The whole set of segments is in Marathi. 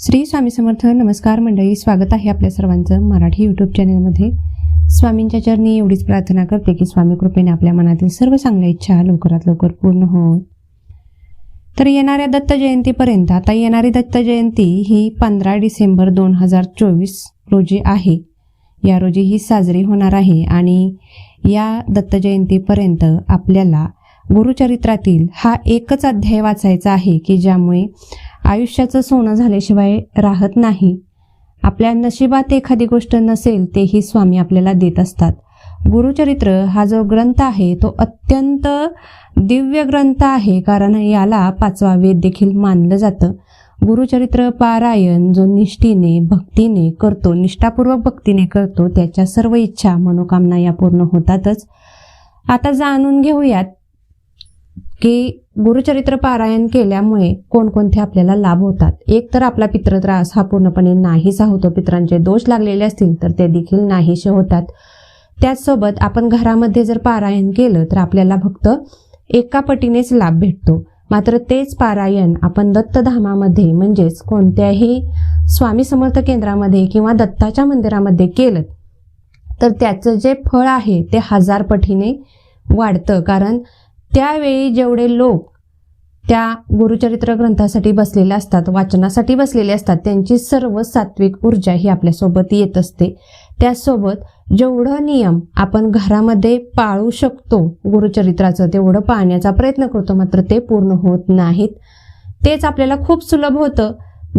श्री स्वामी समर्थ नमस्कार मंडळी स्वागत आहे आपल्या सर्वांचं मराठी यूट्यूब चॅनलमध्ये स्वामींच्या चरणी एवढीच प्रार्थना करते की स्वामी कृपेने आपल्या मनातील सर्व चांगल्या इच्छा लवकरात लवकर पूर्ण होत तर येणाऱ्या दत्त जयंतीपर्यंत आता येणारी दत्त जयंती ही पंधरा डिसेंबर दोन हजार चोवीस रोजी आहे. या रोजी ही साजरी होणार आहे आणि या दत्त जयंतीपर्यंत आपल्याला गुरुचरित्रातील हा एकच अध्याय वाचायचा आहे की ज्यामुळे आयुष्याचं सोनं झाल्याशिवाय राहत नाही. आपल्या नशिबात एखादी गोष्ट नसेल तेही स्वामी आपल्याला देत असतात. गुरुचरित्र हा जो ग्रंथ आहे तो अत्यंत दिव्य ग्रंथ आहे कारण याला पाचवा वेद देखील मानलं जातं. गुरुचरित्र पारायण जो निष्ठीने भक्तीने करतो निष्ठापूर्वक भक्तीने करतो त्याच्या सर्व इच्छा मनोकामना या पूर्ण होतातच. आता जाणून घेऊयात की गुरुचरित्र पारायण केल्यामुळे कोणकोणते आपल्याला लाभ होतात? एक तर आपला पितृत्रास हा पूर्णपणे नाहीसा होतो. पित्रांचे दोष लागलेले असतील तर ते देखील नाहीसे होतात. त्याचसोबत आपण घरामध्ये जर पारायण केलं तर आपल्याला फक्त एका पटीनेच लाभ भेटतो. मात्र तेच पारायण आपण दत्तधामामध्ये म्हणजेच कोणत्याही स्वामी समर्थ केंद्रामध्ये किंवा दत्ताच्या मंदिरामध्ये केलं तर त्याचं जे फळ आहे ते हजार पटीने वाढतं. कारण त्यावेळी जेवढे लोक त्या गुरुचरित्र ग्रंथासाठी बसलेले असतात वाचनासाठी बसलेले असतात त्यांची सर्व सात्विक ऊर्जा ही आपल्यासोबत येत असते. त्यासोबत जेवढं नियम आपण घरामध्ये पाळू शकतो गुरुचरित्राचं तेवढं पाळण्याचा प्रयत्न करतो मात्र ते पूर्ण होत नाहीत. तेच आपल्याला खूप सुलभ होतं.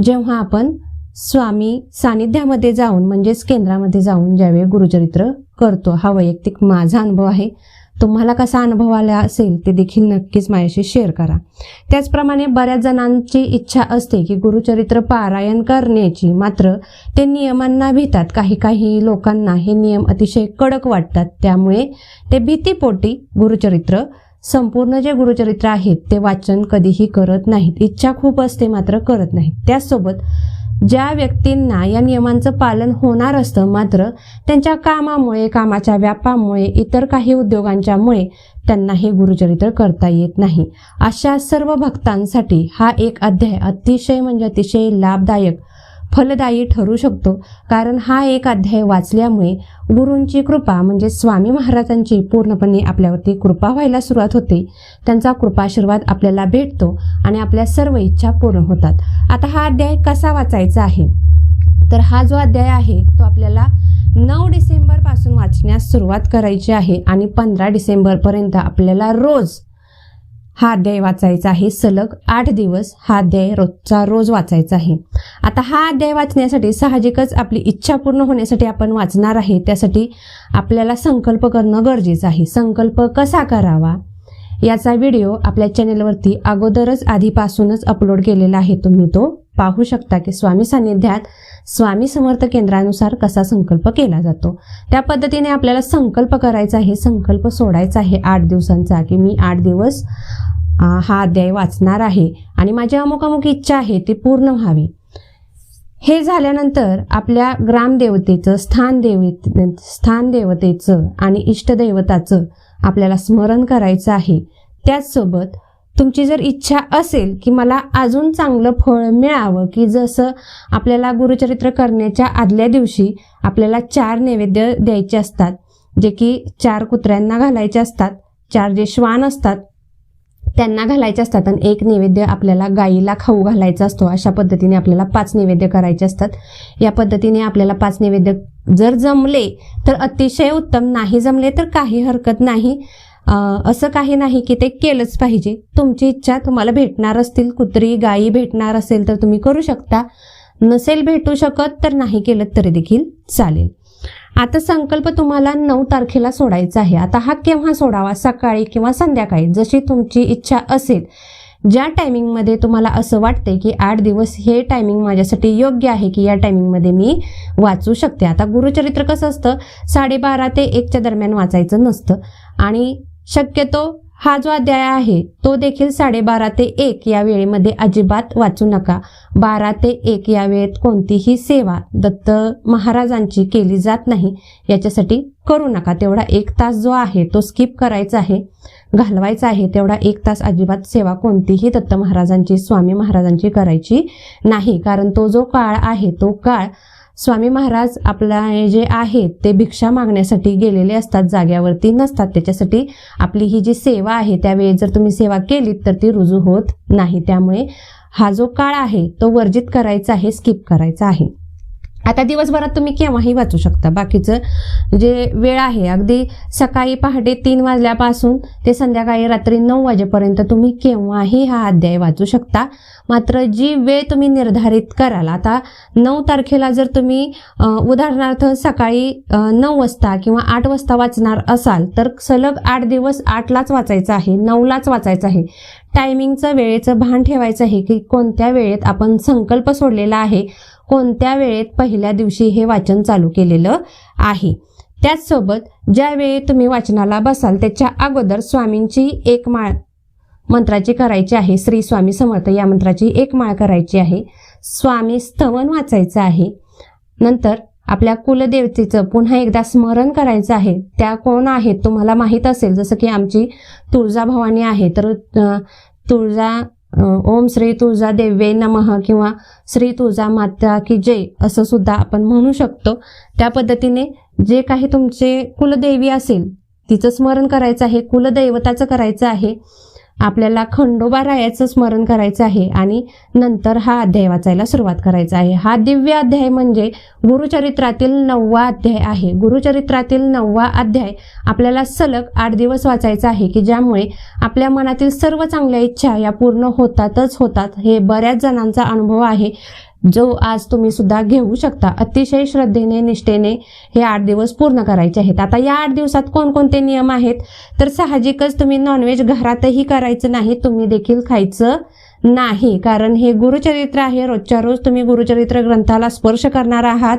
जेव्हा आपण स्वामी सानिध्यामध्ये जाऊन म्हणजेच केंद्रामध्ये जाऊन ज्यावेळी गुरुचरित्र करतो हा वैयक्तिक माझा अनुभव आहे. तुम्हाला कसा अनुभव आला असेल ते देखील नक्कीच माझ्याशी शेअर करा. त्याचप्रमाणे बऱ्याच जणांची इच्छा असते की गुरुचरित्र पारायण करण्याची. मात्र ते नियमांना भीतात. काही काही लोकांना हे नियम अतिशय कडक वाटतात. त्यामुळे ते भीतीपोटी गुरुचरित्र संपूर्ण जे गुरुचरित्र आहेत ते वाचन कधीही करत नाहीत. इच्छा खूप असते मात्र करत नाहीत. त्याचसोबत ज्या व्यक्तींना या नियमांचं पालन होणार असतं मात्र त्यांच्या कामामुळे कामाच्या व्यापामुळे इतर काही उद्योगांच्यामुळे त्यांना हे गुरुचरित्र करता येत नाही. अशा सर्व भक्तांसाठी हा एक अध्याय अतिशय म्हणजे अतिशय लाभदायक फलदायी ठरू शकतो. कारण हा एक अध्याय वाचल्यामुळे गुरूंची कृपा म्हणजे स्वामी महाराजांची पूर्णपणे आपल्यावरती कृपा व्हायला सुरुवात होते. त्यांचा कृपाशीर्वाद आपल्याला भेटतो आणि आपल्या सर्व इच्छा पूर्ण होतात. आता हा अध्याय कसा वाचायचा आहे? तर हा जो अध्याय आहे तो आपल्याला नऊ डिसेंबरपासून वाचण्यास सुरुवात करायची आहे आणि पंधरा डिसेंबरपर्यंत आपल्याला रोज हा अध्याय वाचायचा आहे. सलग आठ दिवस हा अध्याय रोजचा रोज वाचायचा आहे. आता हा अध्याय वाचण्यासाठी साहजिकच आपली इच्छा पूर्ण होण्यासाठी आपण वाचणार आहे. त्यासाठी आपल्याला संकल्प करणं गरजेचं आहे. संकल्प कसा करावा याचा व्हिडिओ आपल्या चॅनेलवरती अगोदरच आधीपासूनच अपलोड केलेला आहे तुम्ही तो. पाहू शकता की स्वामी सान्निध्यात स्वामी समर्थ केंद्रानुसार कसा संकल्प केला जातो. त्या पद्धतीने आपल्याला संकल्प करायचा आहे संकल्प सोडायचा आहे आठ दिवसांचा की मी आठ दिवस हा अध्याय वाचणार आहे आणि माझी अमुक अमुक इच्छा आहे ती पूर्ण व्हावी. हे झाल्यानंतर आपल्या ग्रामदेवतेचं स्थान देवते स्थान देवतेचं आणि इष्टदैवताचं आपल्याला स्मरण करायचं आहे. त्याचसोबत तुमची जर इच्छा असेल की मला अजून चांगलं फळ मिळावं की जसं आपल्याला गुरुचरित्र करण्याच्या आदल्या दिवशी आपल्याला चार नैवेद्य द्यायचे असतात जे की चार कुत्र्यांना घालायचे असतात चार जे श्वान असतात त्यांना घालायचे असतात आणि एक नैवेद्य आपल्याला गाईला खाऊ घालायचा असतो. अशा पद्धतीने आपल्याला पाच नैवेद्य करायचे असतात. या पद्धतीने आपल्याला पाच नैवेद्य जर जमले तर अतिशय उत्तम. नाही जमले तर काही हरकत नाही. असं काही नाही की ते केलंच पाहिजे. तुमची इच्छा तुम्हाला भेटणार असतील. कुत्री गायी भेटणार असेल तर तुम्ही करू शकता. नसेल भेटू शकत तर नाही केलं तरी देखील चालेल. आता संकल्प तुम्हाला नऊ तारखेला सोडायचा आहे. आता हा केव्हा सोडावा? सकाळी किंवा संध्याकाळी? जशी तुमची इच्छा असेल. ज्या टायमिंगमध्ये तुम्हाला असं वाटते की आठ दिवस हे टायमिंग माझ्यासाठी योग्य आहे की या टायमिंगमध्ये मी वाचू शकते. आता गुरुचरित्र कसं असतं? साडेबारा ते एकच्या दरम्यान वाचायचं नसतं. आणि शक्यतो हा जो अध्याय आहे तो देखील साडेबारा ते एक या वेळेमध्ये अजिबात वाचू नका. बारा ते एक या वेळेत कोणतीही सेवा दत्त महाराजांची केली जात नाही. याच्यासाठी करू नका. तेवढा एक तास जो आहे तो स्किप करायचा आहे घालवायचा आहे तेवढा एक तास अजिबात सेवा कोणतीही दत्त महाराजांची स्वामी महाराजांची करायची नाही. कारण तो जो काळ आहे तो काळ स्वामी महाराज आपला जे आहेत ते भिक्षा मागण्यासाठी गेलेले असतात जाग्यावरती नसतात. त्याच्यासाठी आपली ही जी सेवा आहे त्यावेळी जर तुम्ही सेवा केलीत तर ती रुजू होत नाही. त्यामुळे हा जो काळ आहे तो वर्जित करायचा आहे स्किप करायचा आहे. आता दिवसभरात तुम्ही केव्हाही वाचू शकता. बाकीचं जे वेळ आहे अगदी सकाळी पहाटे तीन वाजल्यापासून ते संध्याकाळी रात्री नऊ वाजेपर्यंत तुम्ही केव्हाही हा अध्याय वाचू शकता. मात्र जी वेळ तुम्ही निर्धारित कराल आता नऊ तारखेला जर तुम्ही उदाहरणार्थ सकाळी नऊ वाजता किंवा आठ वाजता वाचणार असाल तर सलग आठ दिवस आठलाच वाचायचं आहे नऊलाच वाचायचं आहे. टायमिंगचं वेळेचं भान ठेवायचं आहे की कोणत्या वेळेत आपण संकल्प सोडलेला आहे कोणत्या वेळेत पहिल्या दिवशी हे वाचन चालू केलेलं आहे? त्याचसोबत ज्या वेळी तुम्ही वाचनाला बसाल त्याच्या अगोदर स्वामींची एक माळ मंत्राची करायची आहे. श्री स्वामी समर्थ या मंत्राची एक माळ करायची आहे. स्वामी स्तवन वाचायचं आहे. नंतर आपल्या कुलदेवतेचं पुन्हा एकदा स्मरण करायचं आहे. त्या कोण आहेत? तुम्हाला माहीत असेल जसं की आमची तुळजाभवानी आहे. तर तुळजा ओम श्री तुळजा देवे नमः किंवा श्री तुळजा माता की जय असं सुद्धा आपण म्हणू शकतो. त्या पद्धतीने जे काही तुमचे कुलदेवी असेल तिचं स्मरण करायचं आहे कुलदैवताचं करायचं आहे आपल्याला खंडोबा रायाचं स्मरण करायचं आहे आणि नंतर हा अध्याय वाचायला सुरुवात करायचा आहे. हा दिव्य अध्याय म्हणजे गुरुचरित्रातील नववा अध्याय आहे. गुरुचरित्रातील नववा अध्याय आपल्याला सलग आठ दिवस वाचायचा आहे की ज्यामुळे आपल्या मनातील सर्व चांगल्या इच्छा या पूर्ण होतातच होतात. हे बऱ्याच जणांचा अनुभव आहे. जो आज तुम्ही सुद्धा घेऊ शकता. अतिशय श्रद्धेने निष्ठेने हे आठ दिवस पूर्ण करायचे आहेत. आता या आठ दिवसात कोणकोणते नियम आहेत? तर साहजिकच तुम्ही नॉनव्हेज घरातही करायचं नाही तुम्ही देखील खायचं नाही. कारण हे गुरुचरित्र आहे. रोजच्या रोज तुम्ही गुरुचरित्र ग्रंथाला स्पर्श करणार आहात.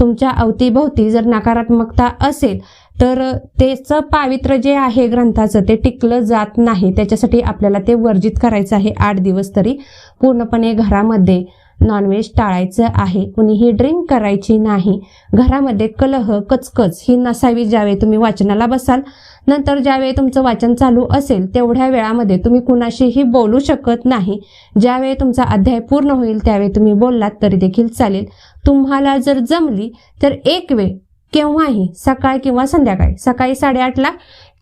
तुमच्या अवतीभोवती जर नकारात्मकता असेल तर त्याचं पावित्र्य जे आहे ग्रंथाचं ते टिकलं जात नाही. त्याच्यासाठी आपल्याला ते वर्जित करायचं आहे आठ दिवस तरी. पूर्णपणे घरामध्ये नॉनव्हेज टाळायचं आहे. कुणीही ड्रिंक करायची नाही. घरामध्ये कलह कचकच ही नसावी ज्यावेळी तुम्ही वाचनाला बसाल. नंतर ज्यावेळी तुमचं वाचन चालू असेल तेवढ्या वेळामध्ये तुम्ही कुणाशीही बोलू शकत नाही. ज्यावेळी तुमचा अध्याय पूर्ण होईल त्यावेळी तुम्ही बोललात तरी देखील चालेल. तुम्हाला जर जमली तर एक वेळ केव्हाही सकाळ किंवा संध्याकाळी सकाळी साडेआठला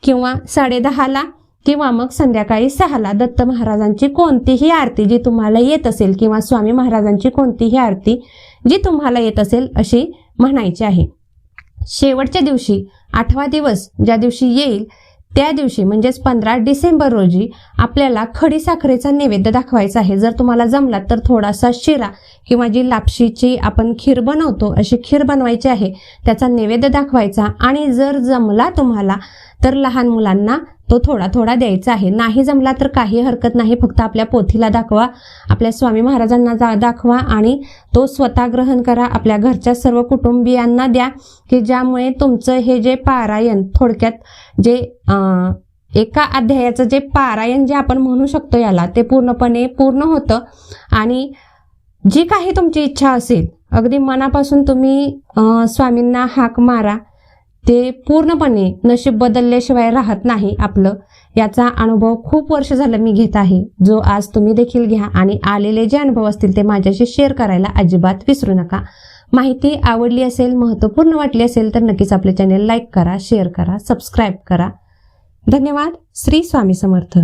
किंवा साडेदहाला किंवा मग संध्याकाळी सहाला दत्त महाराजांची कोणतीही आरती जी तुम्हाला येत असेल किंवा स्वामी महाराजांची कोणतीही आरती जी तुम्हाला येत असेल अशी म्हणायची आहे. शेवटच्या दिवशी आठवा दिवस ज्या दिवशी येईल त्या दिवशी म्हणजेच पंधरा डिसेंबर रोजी आपल्याला खडी साखरेचा नैवेद्य दाखवायचा आहे. जर तुम्हाला जमला तर थोडासा शिरा किंवा जी लापशीची आपण खीर बनवतो अशी खीर बनवायची आहे त्याचा नैवेद्य दाखवायचा. आणि जर जमला तुम्हाला तर लहान मुलांना तो थोडा थोडा द्यायचा आहे. नाही जमला तर काही हरकत नाही. फक्त आपल्या पोथीला दाखवा आपल्या स्वामी महाराजांना जा दाखवा आणि तो स्वतः ग्रहण करा. आपल्या घरच्या सर्व कुटुंबियांना द्या की ज्यामुळे तुमचं हे जे पारायण थोडक्यात जे एका अध्यायाचं जे पारायण जे आपण म्हणू शकतो याला ते पूर्णपणे पूर्ण होतं. आणि जी काही तुमची इच्छा असेल अगदी मनापासून तुम्ही स्वामींना हाक मारा ते पूर्णपणे नशीब बदलल्याशिवाय राहत नाही आपलं. याचा अनुभव खूप वर्ष झालं मी घेत आहे. जो आज तुम्ही देखील घ्या आणि आलेले जे अनुभव असतील ते माझ्याशी शेअर करायला अजिबात विसरू नका. माहिती आवडली असेल महत्त्वपूर्ण वाटली असेल तर नक्कीच आपले चॅनेल लाईक करा शेअर करा सबस्क्राईब करा. धन्यवाद. श्री स्वामी समर्थ.